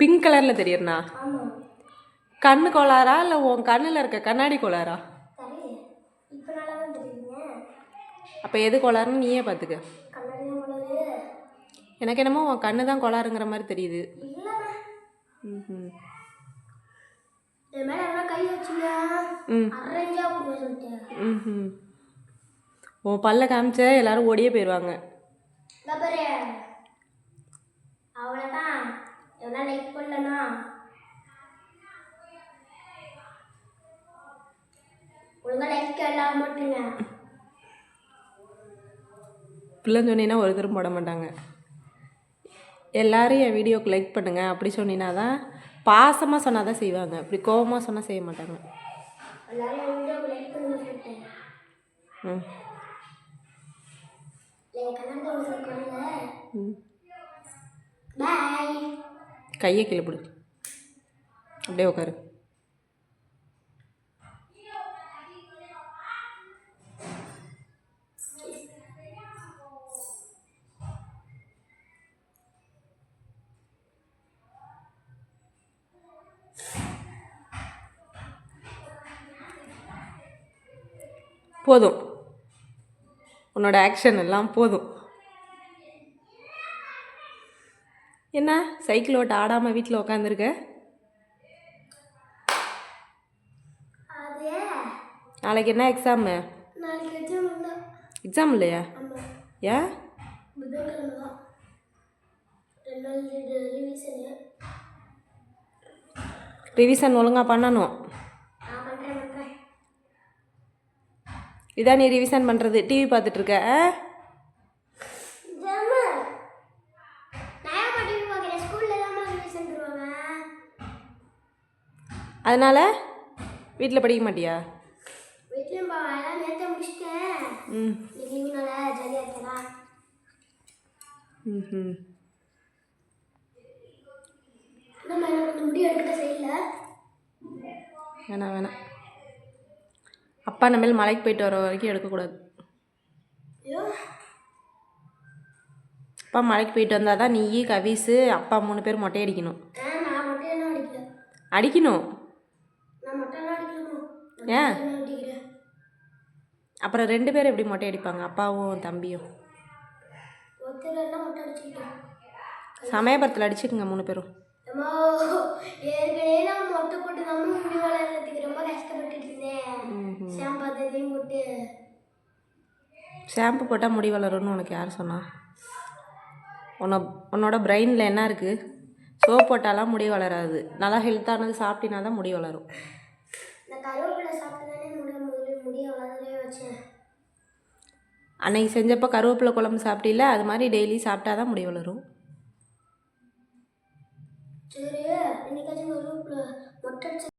Pink கலரில் தெரியறனா ஆமாம் கண்ணு கோளாரா இல்லை உன் கண்ணில் இருக்க கண்ணாடி கோளாரா அப்போ எது கோளாறுன்னு நீயே பார்த்துக்க எனக்கு என்னமோ உன் கண்ணு தான் கோளாறுங்கிற மாதிரி தெரியுது. உன் பல்ல காமிச்ச எல்லாரும் ஓடியே போயிடுவாங்க அவ்வளோதான் எவனா லைக் பண்ணலனா ஒழுங்கா லைக் எல்லாம் போட்டுங்க இப்படிலாம் சொன்னீங்கன்னா ஒருத்தரும் போட மாட்டாங்க. எல்லாரும் என் வீடியோக்கு லைக் பண்ணுங்க. அப்படி சொன்னீங்கன்னா தான் பாசமாக சொன்னால் தான் செய்வாங்க. இப்படி கோவமாக சொன்னால் செய்ய மாட்டாங்க. சொல்லிட்டேன் ம். பாய் கையை கீழே பிடி. அப்படியே உட்காரு போதும். உன்னோட ஆக்ஷன் எல்லாம் போதும். என்ன? சைக்கிள் ஓட்ட ஆடாமல் வீட்டில் உட்காந்துருக்க அது. நாளைக்கு என்ன எக்ஸாமு எக்ஸாம் இல்லை எக்ஸாம் இல்லையா? ஏன் ரிவிஷனு ஒழுங்காக பண்ணணும். இதான் நீ ரிவிஷன் பண்ணுறது டிவி பார்த்துட்ருக்க ஜாமா நான் ஏன் டிவி பார்க்குறேன் ஸ்கூலில் தான் ரிவிஷன் தருவாங்க அதனால் வீட்டில் படிக்க மாட்டியா? ம். ம் வேணாம் வேணாம். அப்பா நம்ம மலைக்கு போயிட்டு வர வரைக்கும் எடுக்கக்கூடாது. அப்பா மலைக்கு போயிட்டு வந்தால் தான் நீ கவிஸு அப்பா மூணு பேர் மொட்டை அடிக்கணும். அடிக்கணும் நான் மட்டும் எல்லாம் அடிக்கலாமா ஏன்? அப்புறம் ரெண்டு பேரும் எப்படி மொட்டை அடிப்பாங்க? அப்பாவும் தம்பியும்? சமயபுரத்தில் அடிச்சுக்குங்க மூணு பேரும். அம்மா ஏற்கனவே நான் மொட்டை போட்டு நம்ம முடி வளர்றதுக்கு ரொம்ப கஷ்டப்பட்டுட்டு இருந்தேன். ஷாம்பு அதையும் போட்டு. ஷாம்பு போட்டால் முடி வளரும்னு உனக்கு யார் சொன்னா? உன்னை உன்னோட பிரெயினில் என்ன இருக்குது சோப் போட்டாலாம் முடி வளராது. நல்லா ஹெல்த்தானது சாப்பிட்டினா தான் முடி வளரும். கருவேப்பிலை முடி முடிய வச்சேன். அன்னைக்கு செஞ்சப்போ கருவேப்பிலை குழம்பு சாப்பிட்டில அது மாதிரி டெய்லி சாப்பிட்டா தான் முடி வளரும். சரி இன்னைக்காச்சும் கருவேப்பிலை மொட்டை அடிச்சு